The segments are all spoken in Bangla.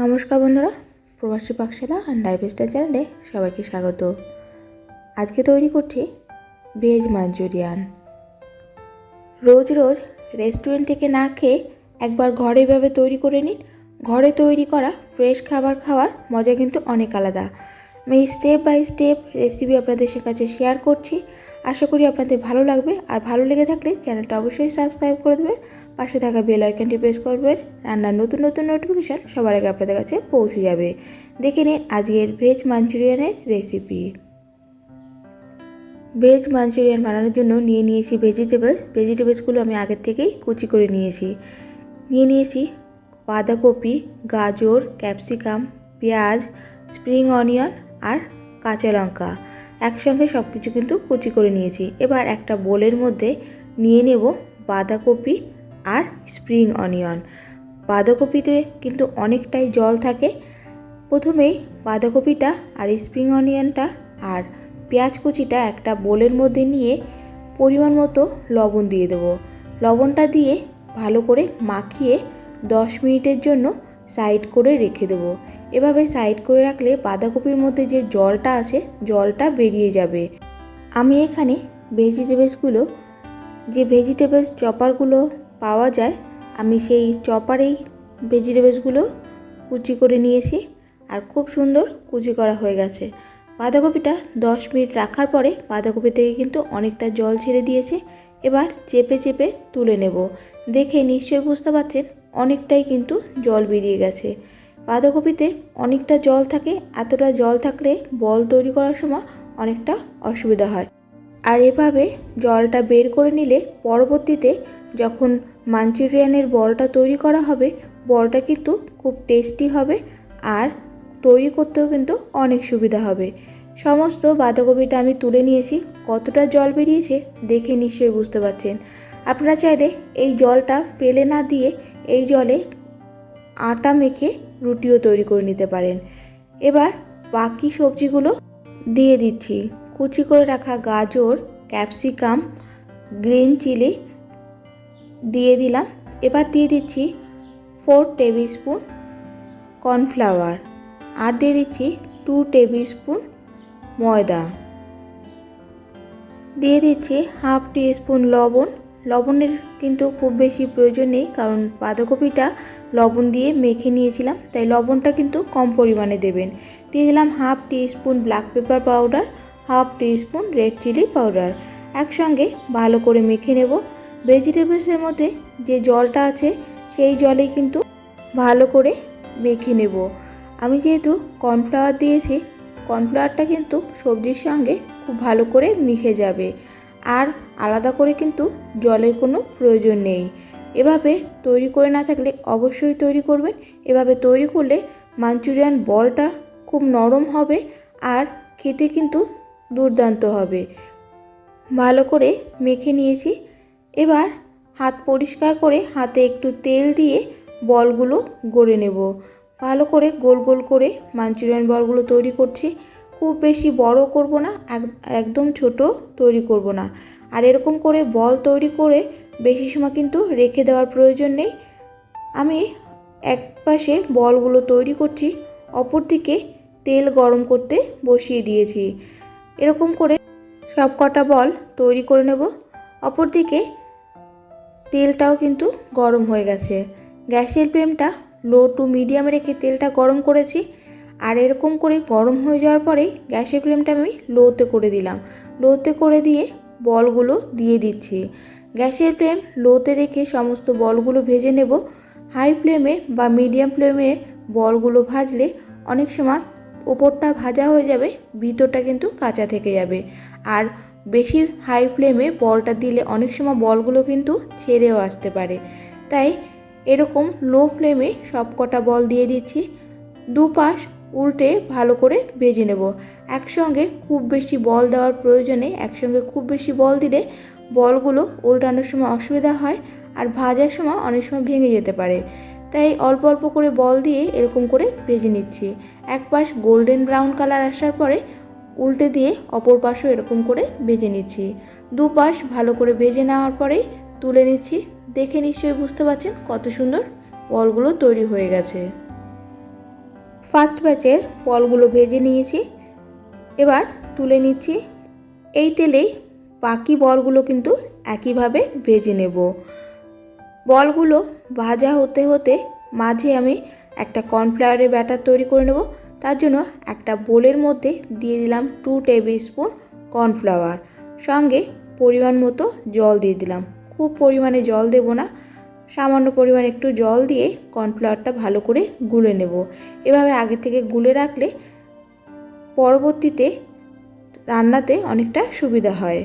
নমস্কার বন্ধুরা, প্রবাসী পাকশালা অ্যান্ড লাইফস্টাইল চ্যানেলে সবাইকে স্বাগত। আজকে তৈরি করছি ভেজ মাঞ্চুরিয়ান রোজ রোজ রেস্টুরেন্ট থেকে না খেয়ে একবার ঘরে এভাবে তৈরি করে নিন। ঘরে তৈরি করা ফ্রেশ খাবার খাওয়ার মজা কিন্তু অনেক আলাদা। আমি স্টেপ বাই স্টেপ রেসিপি আপনাদের সে কাছে শেয়ার করছি। আশা করি আপনাদের ভালো লাগবে। আর ভালো লেগে থাকলে চ্যানেলটা অবশ্যই সাবস্ক্রাইব করে দেবেন। পাশে থাকা বেল আইকনটি প্রেস করবেন। রান্নার নতুন নতুন নোটিফিকেশান সবার আগে আপনাদের কাছে পৌঁছে যাবে। দেখে নিন আজকের ভেজ মাঞ্চুরিয়ানের রেসিপি ভেজ মাঞ্চুরিয়ান বানানোর জন্য নিয়ে নিয়েছি ভেজিটেবলস ভেজিটেবলসগুলো আমি আগের থেকেই কুচি করে নিয়েছি। নিয়ে নিয়েছি বাঁধাকপি, গাজর ক্যাপসিকাম পেঁয়াজ স্প্রিং অনিয়ন আর কাঁচা লঙ্কা। একসঙ্গে সব কিছু কিন্তু কুচি করে নিয়েছি। এবার একটা বোলের মধ্যে নিয়ে নেব বাঁধাকপি আর স্প্রিং অনিয়ন। বাঁধাকপিতে কিন্তু অনেকটাই জল থাকে। প্রথমেই বাঁধাকপিটা আর স্প্রিং অনিয়নটা আর পেঁয়াজ কুচিটা একটা বোলের মধ্যে নিয়ে পরিমাণ মতো লবণ দিয়ে দেবো। লবণটা দিয়ে ভালো করে মাখিয়ে দশ মিনিটের জন্য সাইড করে রেখে দেবো। এভাবে সাইড করে রাখলে বাঁধাকপির মধ্যে যে জলটা আছে, জলটা বেরিয়ে যাবে। আমি এখানে ভেজিটেবলসগুলো, যে ভেজিটেবলস চপারগুলো পাওয়া যায়, আমি সেই চপারেই ভেজিটেবলসগুলো কুচি করে নিয়েছি আর খুব সুন্দর কুচি করা হয়ে গেছে। বাঁধাকপিটা দশ মিনিট রাখার পরে বাঁধাকপি থেকে কিন্তু অনেকটা জল ছেড়ে দিয়েছে, এবার চেপে চেপে তুলে নেব। দেখে নিশ্চয়ই বুঝতে পারছেন, অনেকটাই কিন্তু জল বেরিয়ে গেছে। বাঁধাকপিতে অনেকটা জল থাকে, এতটা জল থাকলে বল তৈরি করার সময় অনেকটা অসুবিধা হয়। আর এভাবে জলটা বের করে নিলে পরবর্তীতে যখন মাঞ্চুরিয়ানের বলটা তৈরি করা হবে। বলটা কিন্তু খুব টেস্টি হবে আর তৈরি করতেও কিন্তু অনেক সুবিধা হবে। সমস্ত বাঁধাকপিটা আমি তুলে নিয়েছি। কতটা জল বেরিয়েছে দেখে নিশ্চয়ই বুঝতে পারছেন। আপনারা চাইলে এই জলটা ফেলে না দিয়ে এই জলে আটা মেখে রুটিও তৈরি করে নিতে পারেন। এবার বাকি সবজিগুলো দিয়ে দিচ্ছি। কুচি করে রাখা গাজর, ক্যাপসিকাম, গ্রিন চিলি দিয়ে দিলাম। এবার দিয়ে দিচ্ছি ফোর টেবিল স্পুন কর্নফ্লাওয়ার আর দিয়ে দিচ্ছি টু টেবিল স্পুন ময়দা। দিয়ে দিচ্ছি হাফ টি স্পুন লবণ। লবণের কিন্তু খুব বেশি প্রয়োজন নেই কারণ বাঁধাকপিটা লবণ দিয়ে মেখে নিয়েছিলাম, তাই লবণটা কিন্তু কম পরিমাণে দেবেন। দিয়ে দিলাম half teaspoon black pepper powder half teaspoon red chilli powder একসঙ্গে ভালো করে মেখে নেব। ভেজিটেবলসের মধ্যে যে জলটা আছে, সেই জলে কিন্তু ভালো করে মেখে নেব। আমি যেহেতু কর্নফ্লাওয়ার দিয়েছি কর্নফ্লাওয়ারটা কিন্তু সবজির সঙ্গে খুব ভালো করে মিশে যাবে। আর আলাদা করে কিন্তু জলের কোনো প্রয়োজন নেই। এভাবে তৈরি করে না থাকলে অবশ্যই তৈরি করবেন। এভাবে তৈরি করলে মাঞ্চুরিয়ান বলটা খুব নরম হবে আর খেতে কিন্তু দুর্দান্ত হবে। ভালো করে মেখে নিয়েছি। এবার হাত পরিষ্কার করে হাতে একটু তেল দিয়ে বলগুলো গড়ে নেব। ভালো করে গোল গোল করে মাঞ্চুরিয়ান বলগুলো তৈরি করছি। খুব বেশি বড় করব না একদম ছোট তৈরি করব না। আর এরকম করে বল তৈরি করে বেশি সময় কিন্তু রেখে দেওয়ার প্রয়োজন নেই। আমি এক পাশে বলগুলো তৈরি করছি, অপর দিকে তেল গরম করতে বসিয়ে দিয়েছি। এরকম করে সব কটা বল তৈরি করে নেব। অপরদিকে তেলটাও কিন্তু গরম হয়ে গেছে। গ্যাসের ফ্লেমটা লো টু মিডিয়াম রেখে তেলটা গরম করেছি। আর এরকম করে গরম হয়ে যাওয়ার পরেই গ্যাসের ফ্লেমটা আমি লোতে করে দিলাম। লোতে করে দিয়ে বলগুলো দিয়ে দিচ্ছি। গ্যাসের ফ্লেম লোতে রেখে সমস্ত বলগুলো ভেজে নেব। হাই ফ্লেমে বা মিডিয়াম ফ্লেমে বলগুলো ভাজলে অনেক সময় ওপরটা ভাজা হয়ে যাবে, ভিতরটা কিন্তু কাঁচা থেকে যাবে। আর বেশি হাই ফ্লেমে বলটা দিলে অনেক সময় বলগুলো কিন্তু ছেড়েও আসতে পারে। তাই এরকম লো ফ্লেমে সব কটা বল দিয়ে দিচ্ছি। দুপাশ উল্টে ভালো করে ভেজে নেব। একসঙ্গে খুব বেশি বল দেওয়ার প্রয়োজনে একসঙ্গে খুব বেশি বল দিলে বলগুলো উল্টানোর সময় অসুবিধা হয় আর ভাজার সময় অনেক সময় ভেঙে যেতে পারে। তাই অল্প অল্প করে বল দিয়ে এরকম করে ভেজে নিচ্ছি। এক পাশ গোল্ডেন ব্রাউন কালার আসার পরে উল্টে দিয়ে অপর পাশও এরকম করে ভেজে নিচ্ছি। দুপাশ ভালো করে ভেজে নেওয়ার পরেই তুলে নিচ্ছি। দেখে নিশ্চয়ই বুঝতে পারছেন কত সুন্দর বলগুলো তৈরি হয়ে গেছে। ফার্স্ট ব্যাচের বলগুলো ভেজে নিয়েছি। এবার তুলে নিচ্ছি। এই তেলেই বাকি বলগুলো কিন্তু একইভাবে ভেজে নেব। বলগুলো ভাজা হতে হতে মাঝে আমি একটা কর্নফ্লাওয়ারের ব্যাটার তৈরি করে নেব। তার জন্য একটা বোলের মধ্যে দিয়ে দিলাম টু টেবিল স্পুন কর্নফ্লাওয়ার সঙ্গে পরিমাণ মতো জল দিয়ে দিলাম। খুব পরিমাণে জল দেব না। সামান্য পরিমাণ একটু জল দিয়ে কর্নফ্লাওয়ারটা ভালো করে গুলে নেব। এভাবে আগে থেকে গুলে রাখলে পরবর্তীতে রান্নাতে অনেকটা সুবিধা হয়।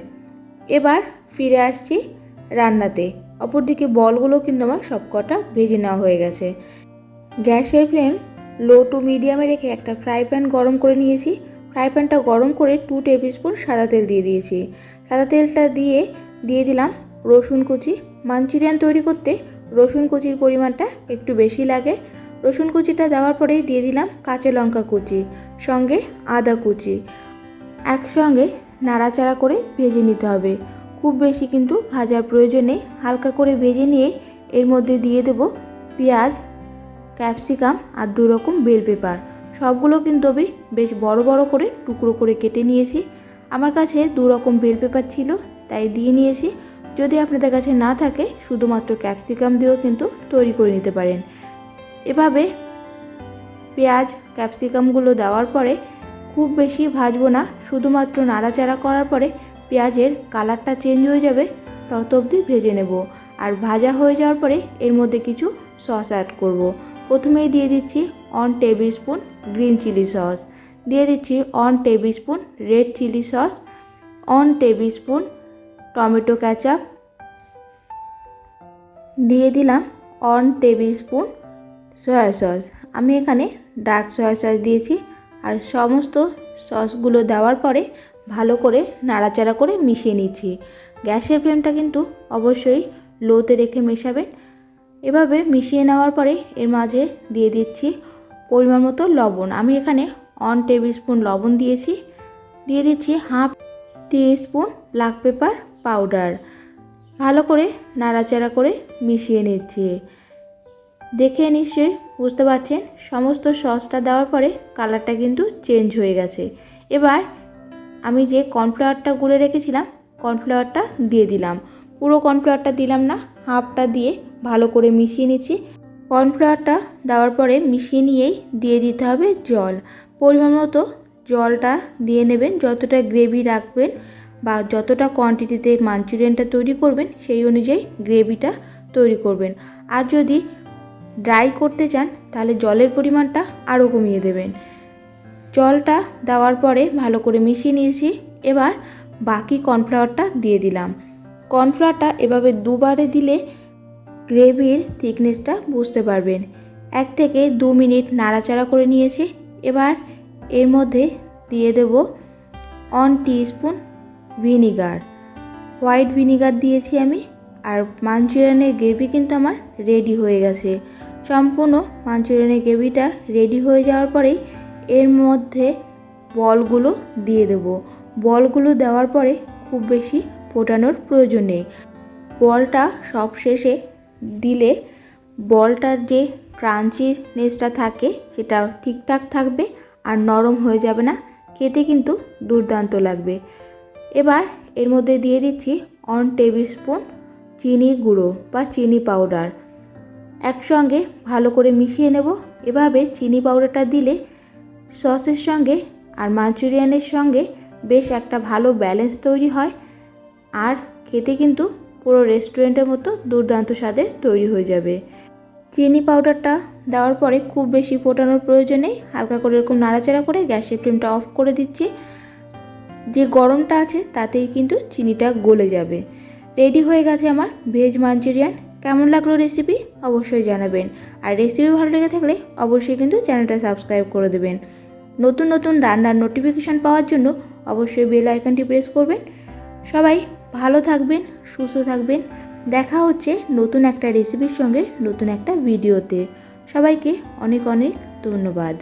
এবার ফিরে আসছি রান্নাতে। অপরদিকে বলগুলো কিন্তু আমার সবকটা ভেজে নেওয়া হয়ে গেছে। গ্যাসের ফ্লেম লো টু মিডিয়ামে রেখে একটা ফ্রাই প্যান গরম করে নিয়েছি। ফ্রাই প্যানটা গরম করে টু টেবিল স্পুন সাদা তেল দিয়ে দিয়েছি। সাদা তেলটা দিয়ে দিয়ে দিলাম রসুন কুচি। মাঞ্চুরিয়ান তৈরি করতে রসুন কুচির পরিমাণটা একটু বেশি লাগে। রসুন কুচিটা দেওয়ার পরেই দিয়ে দিলাম কাঁচা লঙ্কা কুচি, সঙ্গে আদা কুচি। একসঙ্গে নাড়াচাড়া করে ভেজে নিতে হবে। খুব বেশি কিন্তু ভাজার প্রয়োজনে হালকা করে ভেজে নিয়ে এর মধ্যে দিয়ে দেব পেঁয়াজ ক্যাপসিকাম আর দু রকম বেল পেপার। সবগুলো কিন্তু আমি বেশ বড় বড় করে, টুকরো করে কেটে নিয়েছি। আমার কাছে দু রকম বেল পেপার ছিল, তাই দিয়ে নিয়েছি। যদি আপনাদের কাছে না থাকে, শুধুমাত্র ক্যাপসিকাম দিয়েও কিন্তু তৈরি করে নিতে পারেন। এভাবে পেঁয়াজ, ক্যাপসিকামগুলো দেওয়ার পরে খুব বেশি ভাজবো না, শুধুমাত্র নাড়াচাড়া করার পরে পেঁয়াজের কালারটা চেঞ্জ হয়ে যাবে, তত অবধি ভেজে নেব। আর ভাজা হয়ে যাওয়ার পরে এর মধ্যে কিছু সস অ্যাড করব। প্রথমেই দিয়ে দিচ্ছি one tablespoon green chilli sauce দিয়ে দিচ্ছি one tablespoon red chilli sauce one tablespoon tomato ketchup দিয়ে দিলাম one tablespoon soya sauce আমি এখানে ডার্ক সয়া সস দিয়েছি আর সমস্ত সসগুলো দেওয়ার পরে ভালো করে নাড়াচাড়া করে মিশিয়ে নিচ্ছি। গ্যাসের ফ্লেমটা কিন্তু অবশ্যই লোতে রেখে মেশাবেন। এভাবে মিশিয়ে নেওয়ার পরে এর মাঝে দিয়ে দিচ্ছি পরিমাণ মতো লবণ। আমি এখানে অন টেবিল স্পুন লবণ দিয়েছি। দিয়ে দিচ্ছি half teaspoon black pepper powder ভালো করে নাড়াচাড়া করে মিশিয়ে নিচ্ছি। দেখে নিশ্চয়ই বুঝতে পারছেন, সমস্ত সসটা দেওয়ার পরে কালারটা কিন্তু চেঞ্জ হয়ে গেছে। এবার আমি যে কর্নফ্লাওয়ারটা গুলে রেখেছিলাম কর্নফ্লাওয়ারটা দিয়ে দিলাম। পুরো কর্নফ্লাওয়ারটা দিলাম না, হাফটা দিয়ে ভালো করে মিশিয়ে নিচ্ছি। কর্নফ্লাওয়ারটা দেওয়ার পরে মিশিয়ে নিয়েই দিয়ে দিতে হবে জল। পরিমাণ মতো জলটা দিয়ে নেবেন, যতটা গ্রেভি রাখবেন বা যতটা কোয়ান্টিটিতে মাঞ্চুরিয়ানটা তৈরি করবেন, সেই অনুযায়ী গ্রেভিটা তৈরি করবেন। আর যদি ড্রাই করতে চান, তাহলে জলের পরিমাণটা আরও কমিয়ে দেবেন। জলটা দেওয়ার পরে ভালো করে মিশিয়ে নিয়েছি। এবার বাকি কর্নফ্লাওয়ারটা দিয়ে দিলাম। কর্নফ্লাওয়ারটা এভাবে দুবারে দিলে গ্রেভির থিকনেসটা বুঝতে পারবেন। এক থেকে দু মিনিট নাড়াচাড়া করে নিয়েছি। এবার এর মধ্যে দিয়ে দেব one spoon vinegar. White vinegar দিয়েছি আমি। আর মাঞ্চুরিয়ানের গ্রেভি কিন্তু আমার রেডি হয়ে গেছে। সম্পূর্ণ মাঞ্চুরিয়ানের গ্রেভিটা রেডি হয়ে যাওয়ার পরেই এর মধ্যে বলগুলো দিয়ে দেব। বলগুলো দেওয়ার পরে খুব বেশি ফোটানোর প্রয়োজন নেই। বলটা সব শেষে দিলে বলটার যে ক্রাঞ্চিনেসটা থাকে, সেটা ঠিকঠাক থাকবে আর নরম হয়ে যাবে না। খেতে কিন্তু দুর্দান্ত লাগবে। এবার এর মধ্যে দিয়ে দিচ্ছি অন টেবিল স্পুন চিনি গুঁড়ো বা চিনি পাউডার। একসঙ্গে ভালো করে মিশিয়ে নেব। এভাবে চিনি পাউডারটা দিলে সসের সঙ্গে আর মাঞ্চুরিয়ানের সঙ্গে বেশ একটা ভালো ব্যালেন্স তৈরি হয়। আর খেতে কিন্তু পুরো রেস্টুরেন্টের মতো দুর্দান্ত স্বাদের তৈরি হয়ে যাবে। চিনি পাউডারটা দেওয়ার পরে খুব বেশি ফোটানোর প্রয়োজন হালকা করে এরকম নাড়াচাড়া করে গ্যাসের ফ্লেমটা অফ করে দিচ্ছি। যে গরমটা আছে তাতেই কিন্তু চিনিটা গলে যাবে। রেডি হয়ে গেছে আমার ভেজ মাঞ্চুরিয়ান কেমন লাগল রেসিপি অবশ্যই জানাবেন। আর রেসিপি ভালো লেগে থাকলে অবশ্যই কিন্তু চ্যানেলটা সাবস্ক্রাইব করে দেবেন। নতুন নতুন রান্নার নোটিফিকেশান পাওয়ার জন্য অবশ্যই বেল আইকনটি প্রেস করবেন। সবাই ভালো থাকবেন, সুস্থ থাকবেন। দেখা হচ্ছে নতুন একটা রেসিপির সঙ্গে নতুন একটা ভিডিওতে সবাইকে অনেক অনেক ধন্যবাদ।